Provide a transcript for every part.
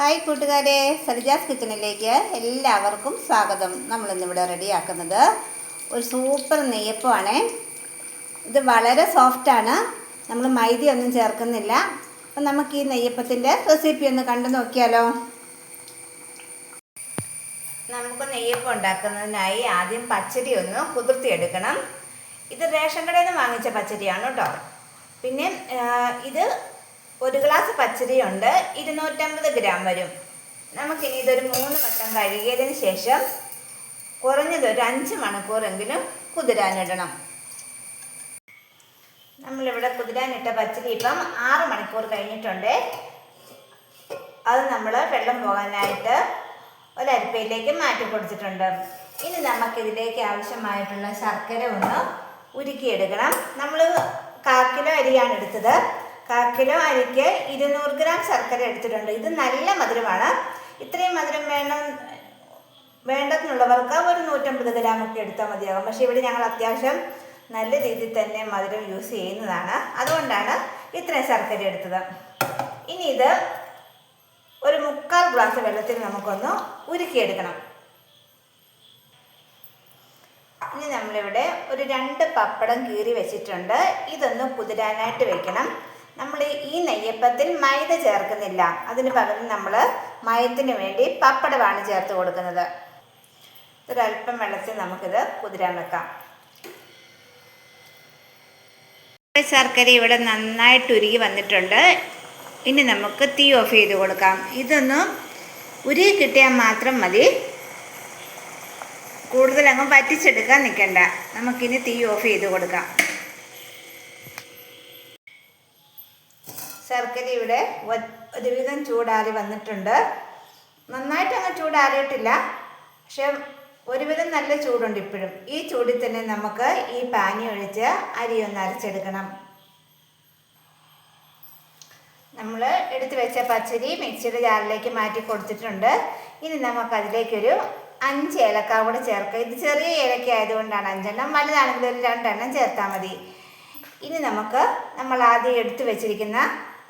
Hi കൂട്ടുകാരെ സരിജാസ് കിച്ചണിലേക്ക് എല്ലാവർക്കും സ്വാഗതം. നമ്മൾ നമ്മളിന്നിവിടെ റെഡിയാക്കുന്നത് ഒരു സൂപ്പർ നെയ്യപ്പമാണ്. ഇത് വളരെ സോഫ്റ്റാണ് നമ്മൾ മൈദയൊന്നും ചേർക്കുന്നില്ല. അപ്പം നമുക്ക് ഈ നെയ്യപ്പത്തിന്റെ റെസിപ്പി ഒന്ന് കണ്ടു നോക്കിയാലോ? നമുക്ക് നെയ്യപ്പം ഉണ്ടാക്കുന്നതിനായി ആദ്യം പച്ചരി ഒന്ന് കുതിർത്തിയെടുക്കണം. ഇത് റേഷൻ കടയിൽ നിന്ന് വാങ്ങിച്ച പച്ചരിയാണ് കേട്ടോ. പിന്നെ ഇത് ഒരു ഗ്ലാസ് പച്ചരിയുണ്ട്. ഇരുന്നൂറ്റമ്പത് ഗ്രാം വരും. നമുക്കിനി ഇതൊരു മൂന്ന് വട്ടം കഴുകിയതിന് ശേഷം കുറഞ്ഞത് ഒരു അഞ്ച് മണിക്കൂറെങ്കിലും കുതിരാനിടണം. നമ്മളിവിടെ കുതിരാനിട്ട പച്ചരി ഇപ്പം ആറ് മണിക്കൂർ കഴിഞ്ഞിട്ടുണ്ട്. അത് നമ്മൾ വെള്ളം പോകാനായിട്ട് ഒരരിപ്പയിലേക്ക് മാറ്റി കൊടുത്തിട്ടുണ്ട്. ഇനി നമുക്കിതിലേക്ക് ആവശ്യമായിട്ടുള്ള ശർക്കര ഒന്ന് ഉരുക്കിയെടുക്കണം. നമ്മൾ കാൽ കിലോ അരിയാണ് എടുത്തത്. കിലോ അരിക്ക് ഇരുന്നൂറ് ഗ്രാം ശർക്കര എടുത്തിട്ടുണ്ട്. ഇത് നല്ല മധുരമാണ്. ഇത്രയും മധുരം വേണം വേണ്ടെന്നുള്ളവർക്ക് ഒരു നൂറ്റമ്പത് ഗ്രാം ഒക്കെ എടുത്താൽ മതിയാകും പക്ഷേ ഇവിടെ ഞങ്ങൾ അത്യാവശ്യം നല്ല രീതിയിൽ തന്നെ മധുരം യൂസ് ചെയ്യുന്നതാണ്. അതുകൊണ്ടാണ് ഇത്രയും ശർക്കര എടുത്തത്. ഇനി ഇത് ഒരു മുക്കാൽ ഗ്ലാസ് വെള്ളത്തിൽ നമുക്കൊന്ന് ഉരുക്കിയെടുക്കണം. ഇനി നമ്മളിവിടെ ഒരു രണ്ട് പപ്പടം കീറി വെച്ചിട്ടുണ്ട്. ഇതൊന്ന് കുതിരാനായിട്ട് വെക്കണം. നമ്മൾ ഈ നെയ്യപ്പത്തിൽ മൈദ ചേർക്കുന്നില്ല. അതിന് പകരം നമ്മൾ മയത്തിന് വേണ്ടി പപ്പടമാണ് ചേർത്ത് കൊടുക്കുന്നത്. ഒരല്പം വെള്ളത്തിൽ നമുക്കിത് കുതിരാൻ വെക്കാം. ശർക്കര ഇവിടെ നന്നായിട്ട് ഉരുകി വന്നിട്ടുണ്ട്. ഇനി നമുക്ക് തീ ഓഫ് ചെയ്ത് കൊടുക്കാം. ഇതൊന്ന് ഉരുകി കിട്ടിയാൽ മാത്രം മതി. കൂടുതലങ്ങ് വറ്റിച്ചെടുക്കാൻ നിൽക്കണ്ട. നമുക്കിനി തീ ഓഫ് ചെയ്ത് കൊടുക്കാം. ശർക്കര ഇവിടെ ഒരുവിധം ചൂടാറി വന്നിട്ടുണ്ട്. നന്നായിട്ട് അങ്ങ് ചൂടാറിയിട്ടില്ല. പക്ഷെ ഒരുവിധം നല്ല ചൂടുണ്ട് ഇപ്പോഴും. ഈ ചൂടിൽ തന്നെ നമുക്ക് ഈ പാനി ഒഴിച്ച് അരി ഒന്ന് അരച്ചെടുക്കണം. നമ്മൾ എടുത്തു വെച്ച പച്ചരി മിക്സിയുടെ ജാറിലേക്ക് മാറ്റി കൊടുത്തിട്ടുണ്ട്. ഇനി നമുക്ക് അതിലേക്കൊരു അഞ്ച് ഏലക്ക കൂടെ ചേർക്കാം. ഇത് ചെറിയ ഏലക്ക ആയതുകൊണ്ടാണ് അഞ്ചെണ്ണം. വലുതാണെങ്കിൽ ഒരു രണ്ടെണ്ണം ചേർത്താൽ മതി. ഇനി നമുക്ക് നമ്മൾ ആദ്യം എടുത്തു വെച്ചിരിക്കുന്ന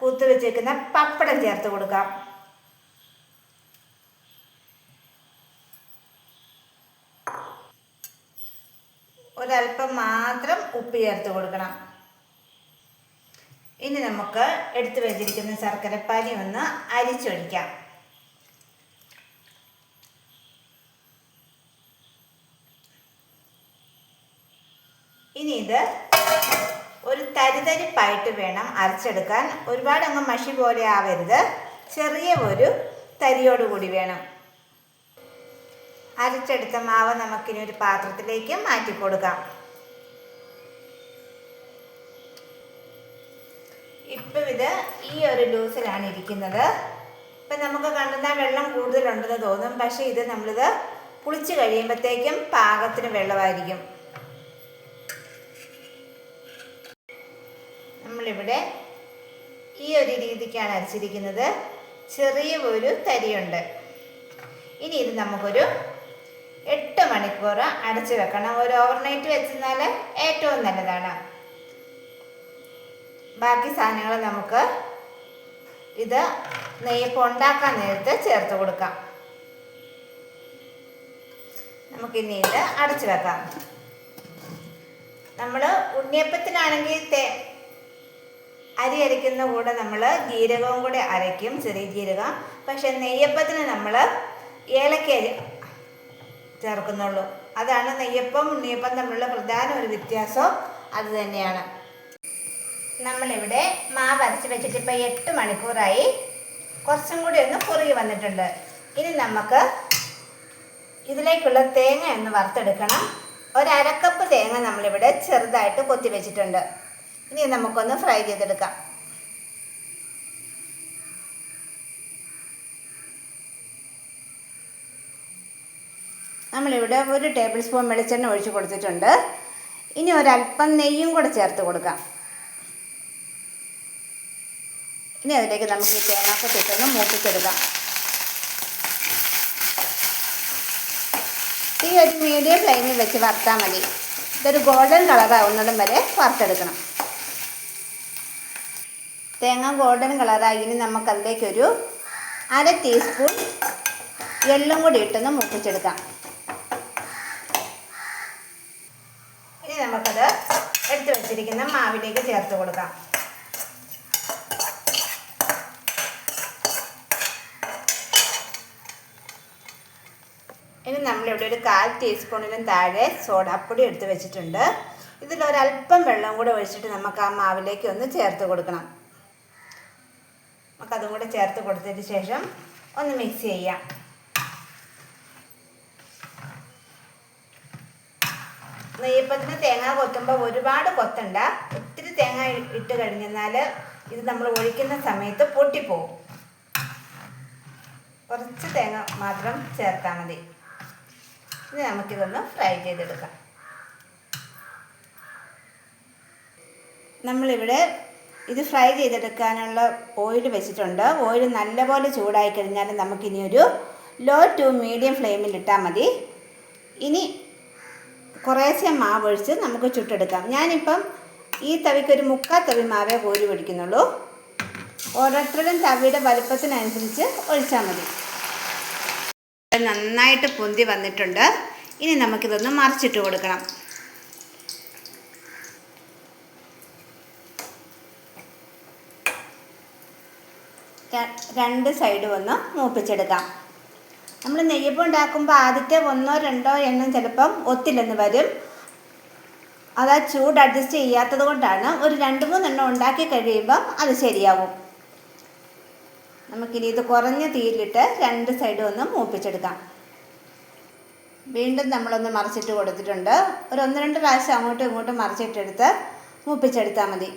കൂത്തു വെച്ചേക്കുന്ന പപ്പടം ചേർത്ത് കൊടുക്കാം. ഒരല്പം മാത്രം ഉപ്പ് ചേർത്ത് കൊടുക്കണം. ഇനി നമുക്ക് എടുത്തു വെച്ചിരിക്കുന്ന ശർക്കരപ്പാനി ഒന്ന് അരിച്ചൊഴിക്കാം. ഇനി ഇത് ഒരു തരിതരിപ്പായിട്ട് വേണം അരച്ചെടുക്കാൻ. ഒരുപാട് അങ്ങ് മഷി പോലെ ആവരുത്. ചെറിയ ഒരു തരിയോട് കൂടി വേണം. അരച്ചെടുത്ത മാവ് നമുക്കിനി ഒരു പാത്രത്തിലേക്ക് മാറ്റി കൊടുക്കാം. ഇപ്പം ഇത് ഈ ഒരു ലൂസിലാണ് ഇരിക്കുന്നത്. ഇപ്പം നമുക്ക് കണ്ടെന്നാൽ വെള്ളം കൂടുതലുണ്ടെന്ന് തോന്നും. പക്ഷേ ഇത് നമ്മളിത് പുളിച്ച് കഴിയുമ്പോഴത്തേക്കും പാകത്തിന് വെള്ളമായിരിക്കും. നമ്മളിവിടെ ഈ ഒരു രീതിക്കാണ് അരച്ചിരിക്കുന്നത്. ചെറിയ ഒരു തരിയുണ്ട്. ഇനി ഇത് നമുക്കൊരു എട്ട് മണിക്കൂർ അടച്ചു വെക്കണം. ഒരു ഓവർനൈറ്റ് വെച്ചെന്നാൽ ഏറ്റവും നല്ലതാണ്. ബാക്കി സാധനങ്ങൾ നമുക്ക് ഇത് നെയ്യപ്പം ഉണ്ടാക്കാൻ നേരത്ത് ചേർത്ത് കൊടുക്കാം. നമുക്കിനി ഇത് അടച്ചു വെക്കാം. നമ്മൾ ഉണ്ണിയപ്പത്തിനാണെങ്കിൽ തേ അരി അരയ്ക്കുന്ന കൂടെ നമ്മൾ ജീരകവും കൂടെ അരയ്ക്കും ചെറിയ ജീരകം. പക്ഷെ നെയ്യപ്പത്തിന് നമ്മൾ ഏലക്ക ചേർക്കുന്നുള്ളൂ. അതാണ് നെയ്യപ്പം ഉണ്ണിയപ്പം തമ്മിലുള്ള പ്രധാന ഒരു വ്യത്യാസം. അത് തന്നെയാണ്. നമ്മളിവിടെ മാവ് അരച്ച് വെച്ചിട്ട് ഇപ്പോൾ എട്ട് മണിക്കൂറായി. കുറച്ചും കൂടി ഒന്ന് കുറുകി വന്നിട്ടുണ്ട്. ഇനി നമുക്ക് ഇതിലേക്കുള്ള തേങ്ങ ഒന്ന് വറുത്തെടുക്കണം. ഒരു അരക്കപ്പ് തേങ്ങ നമ്മളിവിടെ ചെറുതായിട്ട് കൊത്തി വെച്ചിട്ടുണ്ട്. ഇനി നമുക്കൊന്ന് ഫ്രൈ ചെയ്തെടുക്കാം. നമ്മളിവിടെ ഒരു ടേബിൾ സ്പൂൺ വെളിച്ചെണ്ണ ഒഴിച്ച് കൊടുത്തിട്ടുണ്ട്. ഇനി ഒരല്പം നെയ്യും കൂടെ ചേർത്ത് കൊടുക്കാം. ഇനി അതിലേക്ക് നമുക്ക് ഈ തേങ്ങാക്ക തേങ്ങാക്കൊത്തിട്ടൊന്ന് മൂപ്പിച്ചെടുക്കാം. ഈ ഒരു മീഡിയം ഫ്ലെയിമിൽ വെച്ച് വറുത്താൽ മതി. ഇതൊരു ഗോൾഡൻ കളറാവുന്നതും വരെ വറുത്തെടുക്കണം. തേങ്ങ ഗോൾഡൻ കളറായി ഇനി നമുക്കതിലേക്കൊരു അര ടീസ്പൂൺ എള്ളും കൂടി ഇട്ടൊന്ന് മുപ്പിച്ചെടുക്കാം. ഇനി നമുക്കത് എടുത്തു വെച്ചിരിക്കുന്ന മാവിലേക്ക് ചേർത്ത് കൊടുക്കാം. ഇനി നമ്മളിവിടെ ഒരു കാൽ ടീസ്പൂണിലും താഴെ സോഡാപ്പൊടി എടുത്ത് വെച്ചിട്ടുണ്ട്. ഇതിലൊരല്പം വെള്ളം കൂടെ ഒഴിച്ചിട്ട് നമുക്ക് ആ മാവിലേക്ക് ഒന്ന് ചേർത്ത് കൊടുക്കണം. നമുക്കതും കൂടെ ചേർത്ത് കൊടുത്തതിന് ശേഷം ഒന്ന് മിക്സ് ചെയ്യാം. നെയ്യപ്പത്തിന് തേങ്ങ കൊത്തുമ്പോൾ ഒരുപാട് കൊത്തണ്ട. ഒത്തിരി തേങ്ങ ഇട്ട് കഴിഞ്ഞാൽ ഇത് നമ്മൾ ഒഴിക്കുന്ന സമയത്ത് പൊട്ടിപ്പോവും. കുറച്ച് തേങ്ങ മാത്രം ചേർത്താൽ മതി. ഇനി നമുക്കിതൊന്ന് ഫ്രൈ ചെയ്തെടുക്കാം. നമ്മളിവിടെ ഇത് ഫ്രൈ ചെയ്തെടുക്കാനുള്ള ഓയിൽ വെച്ചിട്ടുണ്ട്. ഓയിൽ നല്ലപോലെ ചൂടായി കഴിഞ്ഞാൽ നമുക്കിനി ഒരു ലോ ടു മീഡിയം ഫ്ലെയിമിൽ ഇട്ടാൽ മതി. ഇനി കുറേശ്ശെ മാവ് ഒഴിച്ച് നമുക്ക് ചുട്ടെടുക്കാം. ഞാനിപ്പം ഈ തവിക്ക് ഒരു മുക്കാൽ തവി മാവേ കോരി പിടിക്കുന്നുള്ളൂ. ഓരോരുത്തരുടെയും തവിയുടെ വലുപ്പത്തിനനുസരിച്ച് ഒഴിച്ചാൽ മതി. നന്നായിട്ട് പൊന്തി വന്നിട്ടുണ്ട്. ഇനി നമുക്കിതൊന്ന് മറിച്ചിട്ട് കൊടുക്കണം. രണ്ട് സൈഡും ഒന്ന് മൂപ്പിച്ചെടുക്കാം. നമ്മൾ നെയ്യപ്പം ഉണ്ടാക്കുമ്പോൾ ആദ്യത്തെ ഒന്നോ രണ്ടോ എണ്ണം ചിലപ്പം ഒത്തില്ലെന്ന് വരും. അത് ആ ചൂട് അഡ്ജസ്റ്റ് ചെയ്യാത്തത് കൊണ്ടാണ് ഒരു രണ്ട് മൂന്നെണ്ണം ഉണ്ടാക്കി കഴിയുമ്പം അത് ശരിയാവും. നമുക്കിനി ഇത് കുറഞ്ഞ തീയിലിട്ട് രണ്ട് സൈഡും ഒന്ന് മൂപ്പിച്ചെടുക്കാം. വീണ്ടും നമ്മളൊന്ന് മറിച്ചിട്ട് കൊടുത്തിട്ടുണ്ട്. ഒരു ഒന്ന് രണ്ട് പ്രാവശ്യം അങ്ങോട്ടും ഇങ്ങോട്ടും മറിച്ചിട്ടെടുത്ത് മൂപ്പിച്ചെടുത്താൽ മതി.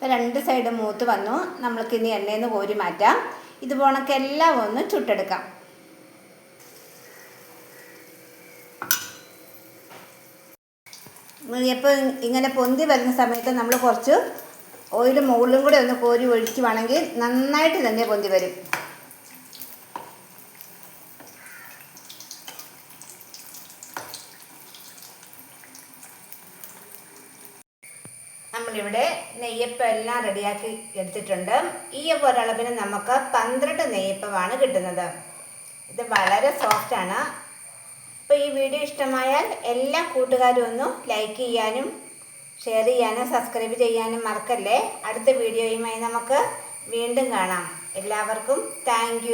ഇപ്പം രണ്ട് സൈഡ് മൂത്ത് വന്നു. നമ്മൾക്കിനി എണ്ണയിൽ നിന്ന് കോരി മാറ്റാം. ഇത് പോണക്ക് എല്ലാം ഒന്ന് ചുട്ടെടുക്കാം. ഇപ്പോൾ ഇങ്ങനെ പൊന്തി വരുന്ന സമയത്ത് നമ്മൾ കുറച്ച് ഓയിൽ മുകളിലും കൂടെ ഒന്ന് കോരി ഒഴിക്കുവാണെങ്കിൽ നന്നായിട്ട് തന്നെ പൊന്തി വരും നമ്മളിവിടെ നെയ്യപ്പം എല്ലാം റെഡിയാക്കി എടുത്തിട്ടുണ്ട്. ഈ ഒരളവിന് നമുക്ക് പന്ത്രണ്ട് നെയ്യപ്പമാണ് കിട്ടുന്നത്. ഇത് വളരെ സോഫ്റ്റാണ് അപ്പോൾ ഈ വീഡിയോ ഇഷ്ടമായാൽ എല്ലാ കൂട്ടുകാരും ഒന്ന് ലൈക്ക് ചെയ്യാനും ഷെയർ ചെയ്യാനും സബ്സ്ക്രൈബ് ചെയ്യാനും മറക്കല്ലേ? അടുത്ത വീഡിയോയുമായി നമുക്ക് വീണ്ടും കാണാം. എല്ലാവർക്കും താങ്ക്